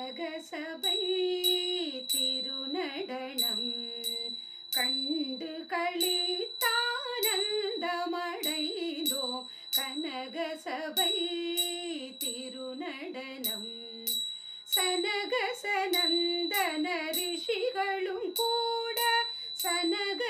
உலகசபை திருநடனம் கண்டு களித்தானந்தமடைந்தோம். கனகசபை திருநடனம் சனகசனந்தன ரிஷிகளும் கூட சனக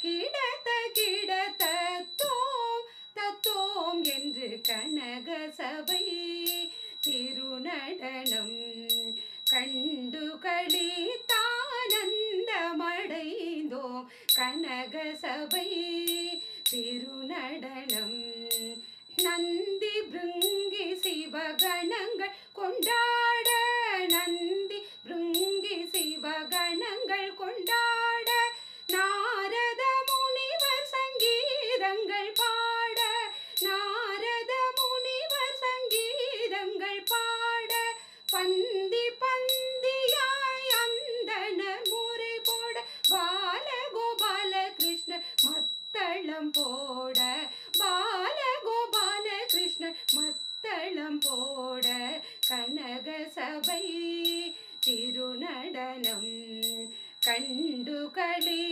தக்கிட தக்கிட தத்தோம் தத்தோம் என்று கனக சபை திருநடனம் கண்டு கழித்தானந்தமடைந்தோம் கனக சபை മത്തളം പോട ബാലഗോപാല കൃഷ്ണൻ മത്തളം പോട കനകസഭൈ തിരുനടനം കണ്ടു കളി